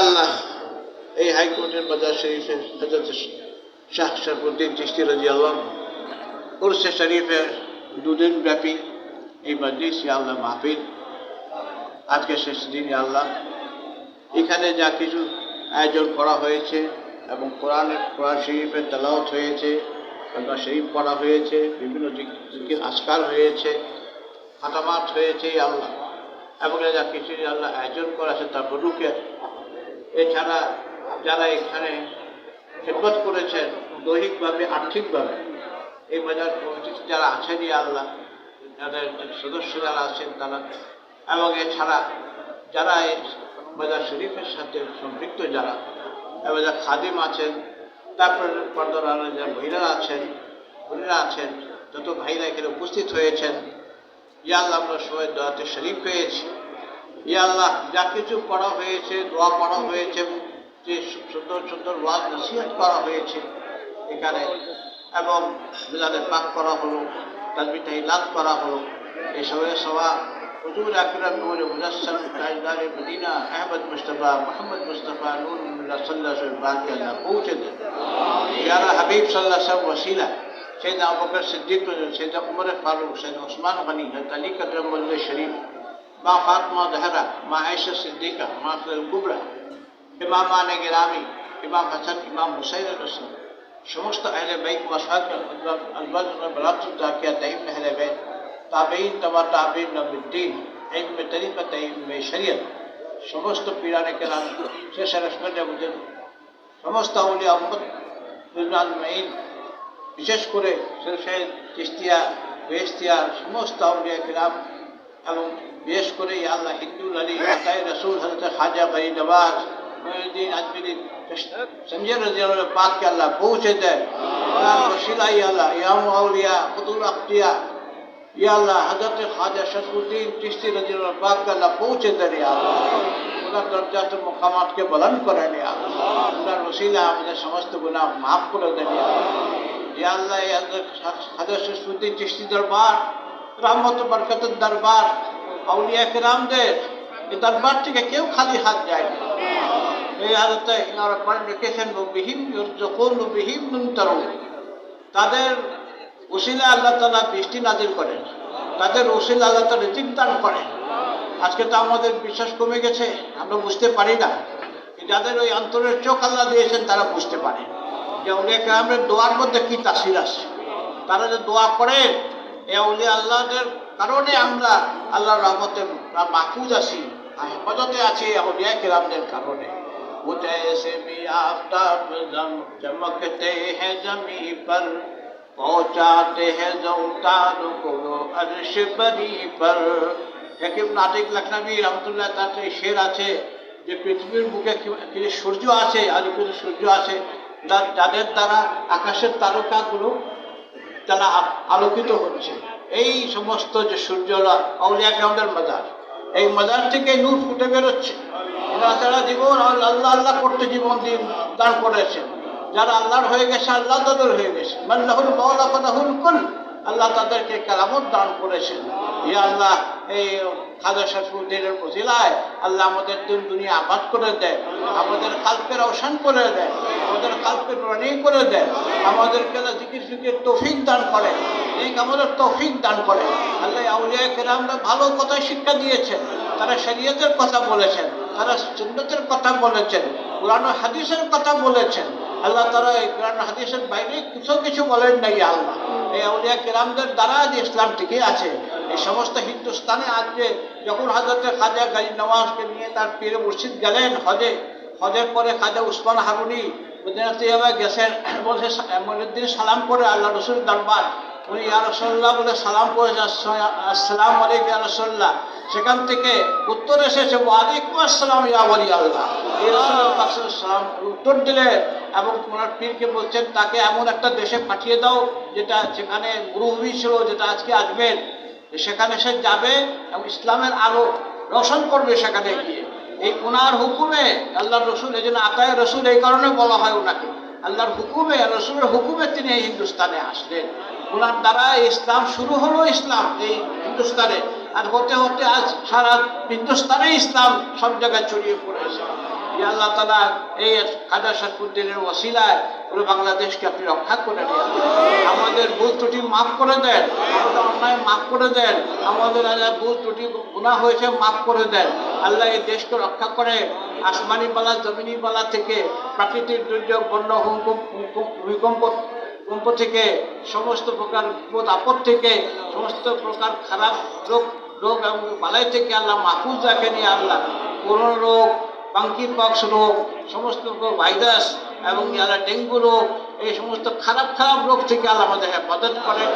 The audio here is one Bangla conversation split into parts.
আল্লাহ, এই হাইকোর্টের বাজার শরীফের শাহ শরফুদ্দিন চিস্তি রাজি আল্লাহ শরীফের দুদিন ব্যাপী এই মজলিস আল্লাহ মাহফিল। আজকে শেষ দিন আল্লাহ। এখানে যা কিছু আয়োজন করা হয়েছে এবং কোরআনের কোরআন শরীফের তেলাওত হয়েছে শরীফ পড়া হয়েছে, বিভিন্ন আজকার হয়েছে। খাতামাত হয়েছে আল্লাহ। এবং যা কিছু আল্লাহ আয়োজন করা আছে তার বলুকে এছাড়া যারা এখানে খেদমত করেছেন, দৈহিকভাবে, আর্থিকভাবে, এই বাজার কমিটিতে যারা আছেন আল্লাহ, যাদের সদস্য যারা আছেন তারা। এবং এছাড়া যারা এই বাজার শরীফের সাথে সম্পৃক্ত যারা এবং যারা খাদিম আছেন, তারপরে পর্দার যারা মহিলারা আছেন, বোনেরা আছেন, যত ভাইরা এখানে উপস্থিত হয়েছেন ইয়া আল্লাহ আমরা সবাই দোয়াতে শরীফ হয়েছি। ইয়া আল্লাহ যা কিছু পড়া হয়েছে দোয়া পড়া হয়েছে যে সুন্দর সুন্দর ওয়াজ নসিহত করা হয়েছে এখানে এবং মিলাদের পাক করা হলো তালবি তাহিলাত করা হলো। এসবের সভা হুজুর আকরাম নূর মুজাসসাম তাজদার Madina Ahmad Mustafa Muhammad Mustafa নূর আলাইহি বাকি আল্লাহ পৌঁছে দেন। ইয়ারা হাবিব সাল্লাল্লাহু আলাইহি ওয়াসিলা سيدنا أبو بكر الصديق سيدنا عمر الفاروق سيدنا عثمان غني علي كرم الله الشريف মা ফাতমা জাহরা মা আয়েশা সিদ্দিকা মা আখলাল কুবরা ইমামানে গেরামি ইমাম হাসান ইমাম হুসাইন রসুল সমস্ত আহলে বাইক ওয়াসাদ আলবাজ বলাতুল জাকিয়া তাইম আহলে বাইত তাবেইন তবা তাবেইন নবুদ্দিন ইলমে তরিকত ইলমে শরিয়ত সমস্ত পীরানে কেরাম শেষ রসমত বুঝেন সমস্ত আউলিয়া উম্মত রিজওয়ান মাইন বিশেষ করে শেরশাহ চিস্তিয়া বেস্তিয়া সমস্ত আউলিয়া কেরাম এবং বিশেষ করে আল্লাহ হিন্দুল আলী, আতাই রসুল হজরত খাজা গরি নওয়াজ, মহিউদ্দিন আজমিরি সঞ্জয় রাজি আল্লাহ পাককে আল্লাহ পৌঁছে দেয় ইয়া আল্লাহ ইয়াম আউলিয়া কুতুল আখতিয়া ইয়া আল্লাহ হজরত খাজা শরফুদ্দিন চিস্তি রাজি আল্লাহ পাককে আল্লাহ পৌঁছে দেন ইয়া আল্লাহ। মোকামাতকে বলন করেন ইয়া আল্লাহ। ওনার ওসিলা আমাদের সমস্ত গুনাহ মাফ করে দেন দরবার এই দরবার থেকে কেউ খালি হাত এই তরুণ তাদের উসিলা আল্লাহ তালা বৃষ্টি নাজির করেন। তাদের উসিলা আল্লাহ তালা দান করেন। আজকে তো আমাদের বিশ্বাস কমে গেছে, আমরা বুঝতে পারি না। যাদের ওই অন্তরের চোখ আল্লাহ দিয়েছেন, তারা বুঝতে পারে। যে উলিয়া গ্রামের দোয়ার মধ্যে কি তাসির আছে? তারা যে দোয়া করে এ উলিয়া আল্লাহদের কারণে আমরা আল্লাহর রহমতে মাহফুজ আছি হেফাজতে আছি উলিয়া গ্রামদের কারণে। وہ جیسے بھی آفتاب زم چمکتے ہیں زمیں پر পৌঁছাতে হ্যাঁ জমতান কোনো আরশ পরি পর। হেকিম নাটিক লখনবী রহমতুল্লাহ তার শের আছে, যে পৃথিবীর মুখে বুকে সূর্য আছে আর সূর্য আছে যাদের দ্বারা, আকাশের তারকাগুলো তারা আলোকিত হচ্ছে। এই সমস্ত যে সূর্যরা আউলিয়া গ্রাউন্ডের মাজার, এই মাজার থেকে নূর ফুটে বেরোচ্ছে। ওরা তারা জীবন আল্লাহ আল্লাহ করতে জীবন দিন, দান করেছেন যারা আল্লাহর হয়ে গেছে, আল্লাহ তাদের হয়ে গেছে। মাল্লাহুল মাওলা ফাদাহুল কুল। আল্লাহ তাদেরকে কালামত দান করেছেন। ই আল্লাহ, এই খাজা শাসুদ্দিনের মজিলায় আল্লাহ আমাদের দিন দুনিয়া আবাদ করে দেয়, আমাদের কালকের অবসান করে দেয়, আমাদের কালকে রনি করে দেয়, আমাদেরকে জিকির ফিকির তৌফিক দান করে এই আমাদের তৌফিক দান করে। আল্লাহ আউলিয়া কেরামরা ভালো কথাই শিক্ষা দিয়েছেন, তারা শরীয়তের কথা বলেছেন, তারা সুন্নতের কথা বলেছেন, কোরআন হাদিসের কথা বলেছেন। আল্লাহ তারা এই কোরআন হাদিসের বাইরে কিছু কিছু বলেন নাই আল্লাহ। এই আউলিয়া কেরামদের দ্বারা যে ইসলাম টিকে আছে, এই সমস্ত হিন্দুস্তানে আজকে যখন হাজরতে খাজা গাজী নওয়াজকে নিয়ে তার পীরে মুর্শিদ গেলেন হজে, হজের পরে খাজা উসমান হারুনি মদিনাতে গেছেন, বলছে মনুদ্দিন সালাম করে আল্লাহ রসুল দরবার। উনি ইয়া রসল্লাহ বলে সালাম করেছেন, আসসালাম আলাইকুম ইয়া রসল্লাহ সেখান থেকে উত্তর এসেছে ওয়ালাইকুম আল্লাহ। সালাম উত্তর দিলে এবং ওনার পীরকে বলছেন, তাকে এমন একটা দেশে পাঠিয়ে দাও যেটা যেখানে মরুভূমি ছিল, যেটা আজকে আসবেন। সেখানে সে যাবে এবং ইসলামের আলো রোশন করবে সেখানে গিয়ে। এই ওনার হুকুমে আল্লাহ রসুল, এই জন্য আকায় রসুল এই কারণে বলা হয় ওনাকে। আল্লাহর হুকুমে, রসুলের হুকুমে তিনি এই হিন্দুস্তানে আসলেন। ওনার দ্বারা ইসলাম শুরু হলো ইসলাম এই হিন্দুস্তানে। আর হতে হতে আজ সারা হিন্দুস্তানে ইসলাম সব জায়গায় ছড়িয়ে পড়েছে। আল্লাহ তালা এই খাজা শাকুদ্দিনের ওসিলায় পুরো বাংলাদেশকে আপনি রক্ষা করে নিন আমাদের ভুল ত্রুটি মাফ করে দেন, আমাদের অন্যায় মাফ করে দেন, আমাদের আল্লাহ ভুল ত্রুটি গুণা হয়েছে মাফ করে দেন। আল্লাহ এই দেশকে রক্ষা করে আসমানি বালা, জমিনি বালা থেকে প্রাকৃতিক দুর্যোগ, বন্য হুমকুম ভূমিকম্প কম্প থেকে সমস্ত প্রকার বিপদ, আপদ থেকে সমস্ত প্রকার খারাপ রোগ রোগ এবং বালাই থেকে আল্লাহ মাহফুজ রাখেনি আল্লাহ। করোনা রোগ পাঙ্কি পক্স রোগ, সমস্ত ভাইরাস এবং আল্লাহ ডেঙ্গু রোগ, এই সমস্ত খারাপ খারাপ রোগ থেকে আল্লাহ আমাদের হেফাজত করেন।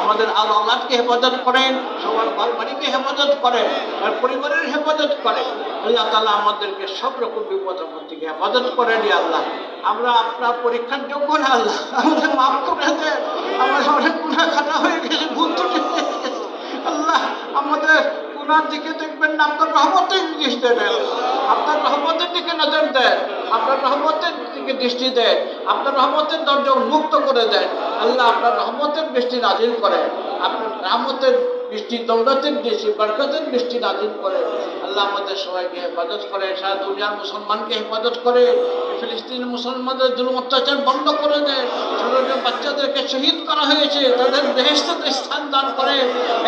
আমাদের আলো আল্লাহকে হেফাজত করেন, সবার ঘর বাড়িকে হেফাজত করেন আর পরিবারের হেফাজত করেন। আল্লাহ তালা আমাদেরকে সব রকম বিপদ আপদ থেকে হেফাজত করেন আল্লাহ, আমরা আপনার পরীক্ষার যোগ্য না আল্লাহ। আমাদের মাফ করে দেন। আমাদের অনেক গুণা খাতা হয়ে গেছে, ভুল। আল্লাহ, আমাদের গুনার দিকে দেখবেন না, আপনার রহমতের দৃষ্টি দেন আপনার রহমতের দিকে নজর দেন আপনার রহমতের দিকে দৃষ্টি দেন আপনার রহমতের দরজা উন্মুক্ত করে দেন আল্লাহ আপনার রহমতের দৃষ্টি নাজিল করেন আপনার রহমতের বৃষ্টি দৌলতের দৃষ্টি, বরকতের দৃষ্টি নাজিল করে। আল্লাহ আমাদের সবাইকে হেফাজত করে, সারা দুনিয়ার মুসলমানকে হেফাজত করে, ফিলিস্তিনি মুসলমানদের জুলুম অত্যাচার বন্ধ করে দেয়। বাচ্চাদেরকে শহীদ করা হয়েছে, তাদের বেহেস্তে স্থান দান করে।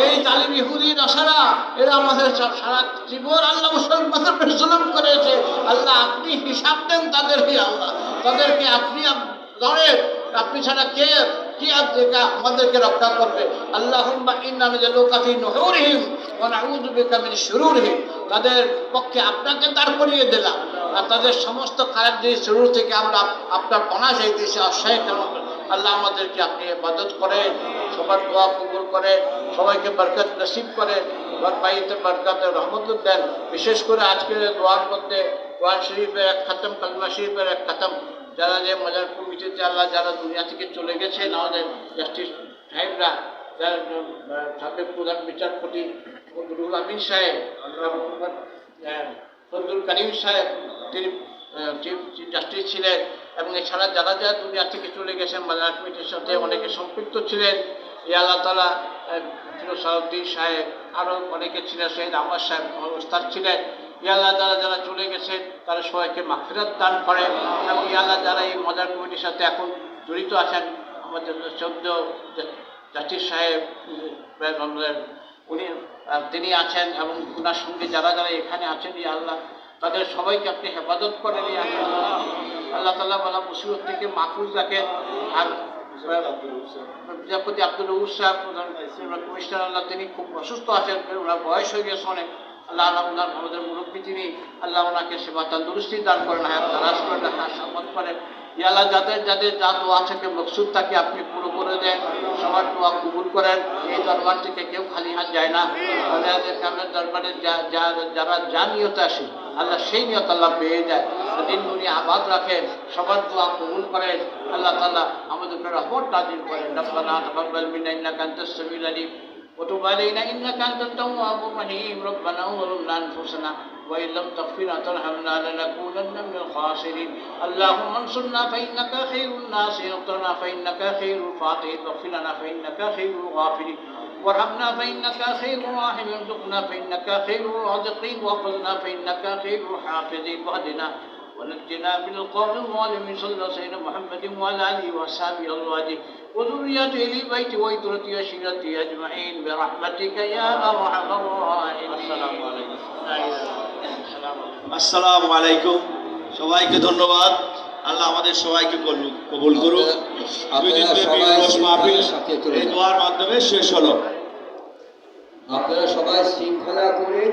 এই তালিম ইহুদি আসারা এরা আমাদের সারা জীবন আল্লাহ মুসলমানদের জুলুম করেছে। আল্লাহ, আপনি হিসাব দেন তাদের হে আল্লাহ। তাদেরকে আপনি আপ- ধরেন, আপনি ছাড়া কে, কি আপনাকে আমাদেরকে রক্ষা করবে? আল্লাহুম্মা ইন্না নাজালুকা ফি নুহুরিহিম ওয়া নাউযু বিকা মিন শুরুরিহিম। তাদের পক্ষে আপনাকে দাঁড় করিয়ে দিলাম। আর তাদের সমস্ত খারাপ জিনিস শুরু থেকে আমরা আপ- আপনার পনা চাইতেছি আশ্রয় কেমন আল্লাহ আমাদেরকে আপনি ইবাদত করেন সবার দোয়া কবুল করেন সবাইকে বরকত নসিব ঘর বাড়িতে বরকত রহমত দেন। বিশেষ করে আজকের দোয়ার মধ্যে কোরআন শরীফের এক খাতম, কালমা শরীফের এক খাতম। যারা যে মজার কমিটিতে আল্লাহ যারা দুনিয়া থেকে চলে গেছেন আমাদের জাস্টিস সাহেবরা, যারা সাবেক প্রধান বিচারপতি রুহুল আমিন সাহেব ফজলুল করিম সাহেব, তিনি চিফ জাস্টিস ছিলেন। এবং এছাড়া যারা যারা দুনিয়া থেকে চলে গেছেন মাদার কমিটির সাথে অনেকে সম্পৃক্ত ছিলেন। এই আল্লাহ তালা সাউদ্দিন সাহেব আরও অনেকে ছিলেন শহীদ আমার সাহেব ওস্তাদ ছিলেন। ইয়াল্লাহ যারা যারা চলে গেছে তারা সবাইকে মাফিরাত দান করে এবং ইয়াল্লাহ যারা এই মজার কমিটির সাথে এখন জড়িত আছেন, আমাদের চৌদ্দ জাতির সাহেব উনি তিনি আছেন এবং ওনার সঙ্গে যারা যারা এখানে আছেন ইয়া আল্লাহ তাদের সবাইকে আপনি হেফাজত করেন ইয়া আল্লাহ আল্লাহ তালা বলা মুসিবত থেকে মাহফুজ রাখেন আর বিচারপতি আব্দুল রহু সাহেব প্রধান কমিশনার আল্লাহ তিনি খুব অসুস্থ আছেন ওনার বয়স হয়ে গেছে অনেক। আল্লাহ আল্লাহ ওনার আমাদের মুরব্বী তিনি আল্লাহ ওনাকে সেবা তন্দুরুস্তি দান করেন হায়াত তারাস করেন হায়াত সম্মত করেন। ইয়াল্লাহ যাদের যাদের যা দোয়া থেকে মকসুদ থাকে আপনি পুরো করে দেন সবার দোয়া কবুল করেন এই দরবার থেকে কেউ খালি হাত যায় না আমাদের সামনের দরবারে যা- যা- যারা যা নিয়ত আসে আল্লাহ সেই নিয়ত আল্লাহ পেয়ে যায় দিন দুনিয়া আবাদ রাখেন সবার দোয়া কবুল করেন আল্লাহ তাআলা আমাদের উপরে রহমত নাজিল করেন রব্বানা তাকাব্বাল মিন্না ইন্নাকা আনতাস সামিউল আলিম وتب علينا انك انت التواب الرحيم ربنا ظلمنا انفسنا وإن لم تغفر وترحمنا لنكونن من الخاسرين. اللهم انصرنا فإنك خير الناصرين اغفرنا فإنك خير الفاتحين واغفر لنا فإنك خير الغافرين وارحمنا فإنك خير الراحمين ارزقنا فإنك خير الرازقين واحفظنا فإنك خير الحافظين. واهدنا ونجنا من القوم الظالمين صلى الله عليه محمد وعلى آله وصحبه ازواجه وذريته لبيت ويترته وشيرته أجمعين برحمتك يا أرحم الراحمين. السلام عليكم. আসসালামু আলাইকুম। সবাইকে ধন্যবাদ। আল্লাহ আমাদের সবাইকে কবুল- করুক। এই দোয়ার মাধ্যমে শেষ হলো। আপনারা সবাই শৃঙ্খলা করে